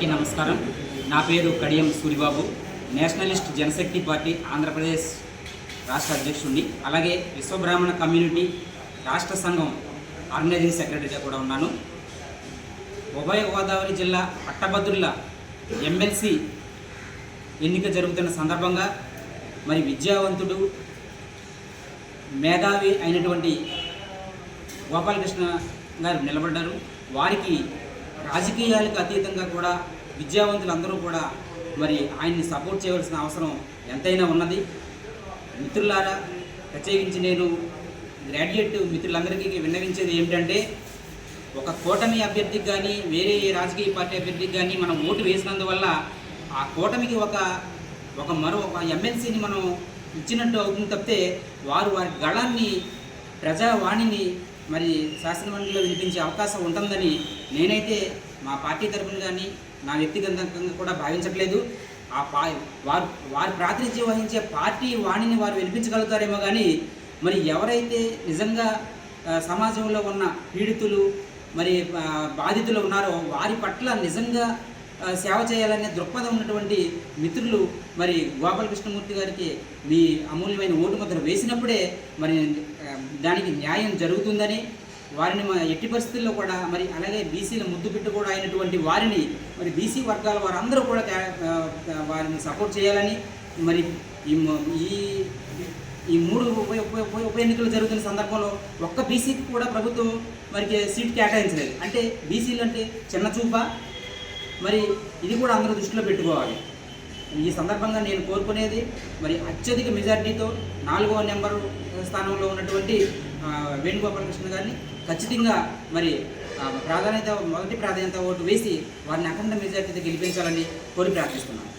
అందరికీ నమస్కారం. నా పేరు కడియం సూరిబాబు. నేషనలిస్ట్ జనశక్తి పార్టీ ఆంధ్రప్రదేశ్ రాష్ట్ర అధ్యక్షుడిని. అలాగే విశ్వబ్రాహ్మణ కమ్యూనిటీ రాష్ట్ర సంఘం ఆర్గనైజింగ్ సెక్రటరీగా కూడా ఉన్నాను. ఉభయ గోదావరి జిల్లా పట్టభద్రుల ఎమ్మెల్సీ ఎన్నిక జరుగుతున్న సందర్భంగా మరి విద్యావంతుడు మేధావి అయినటువంటి గోపాలకృష్ణ గారు నిలబడ్డారు. వారికి రాజకీయాలకు అతీతంగా కూడా విద్యావంతులందరూ కూడా మరి ఆయన్ని సపోర్ట్ చేయవలసిన అవసరం ఎంతైనా ఉన్నది. మిత్రులారా ప్రత్యేకించి నేను గ్రాడ్యుయేట్ మిత్రులందరికీ విన్నవించేది ఏమిటంటే ఒక కూటమి అభ్యర్థికి కానీ వేరే రాజకీయ పార్టీ అభ్యర్థికి కానీ మనం ఓటు వేసినందువల్ల ఆ కూటమికి ఒక ఒక మరో ఒక ఎమ్మెల్సీని మనం ఇచ్చినట్టు అవుతుంది తప్పితే వారు వారి గళాన్ని ప్రజావాణిని మరి శాసనమండలిలో వినిపించే అవకాశం ఉంటుందని నేనైతే మా పార్టీ తరఫున కానీ నా వ్యక్తిగతంగా కూడా భావించట్లేదు. ఆ పా వారు వారు ప్రాతినిధ్యం వహించే పార్టీ వాణిని వారు వినిపించగలుగుతారేమో కానీ మరి ఎవరైతే నిజంగా సమాజంలో ఉన్న పీడితులు మరి బాధితులు ఉన్నారో వారి పట్ల నిజంగా సేవ చేయాలనే దృక్పథం ఉన్నటువంటి మిత్రులు మరి గోపాలకృష్ణమూర్తి గారికి మీ అమూల్యమైన ఓటు ముద్ర వేసినప్పుడే మరి దానికి న్యాయం జరుగుతుందని వారిని ఎట్టి పరిస్థితుల్లో కూడా మరి అలాగే బీసీల ముద్దుబిడ్డ కూడా అయినటువంటి వారిని మరి బీసీ వర్గాల వారందరూ కూడా వారిని సపోర్ట్ చేయాలని మరి ఈ ఈ ఈ మూడు ఉప ఉప- ఎన్నికలు జరుగుతున్న సందర్భంలో ఒక్క బీసీకి కూడా ప్రభుత్వం మరికి సీట్ కేటాయించలేదు. అంటే బీసీలు అంటే చిన్న చూప మరి ఇది కూడా అందరూ దృష్టిలో పెట్టుకోవాలి. ఈ సందర్భంగా నేను కోరుకునేది మరి అత్యధిక మెజార్టీతో నాలుగవ నెంబరు స్థానంలో ఉన్నటువంటి వేణుగోపాల వేణుగోపాలకృష్ణ గారిని ఖచ్చితంగా మరి ప్రాధాన్యత మొదటి ప్రాధాన్యత ఓటు వేసి వారిని అఖండ మెజార్టీతో గెలిపించాలని కోరి ప్రార్థిస్తున్నాను.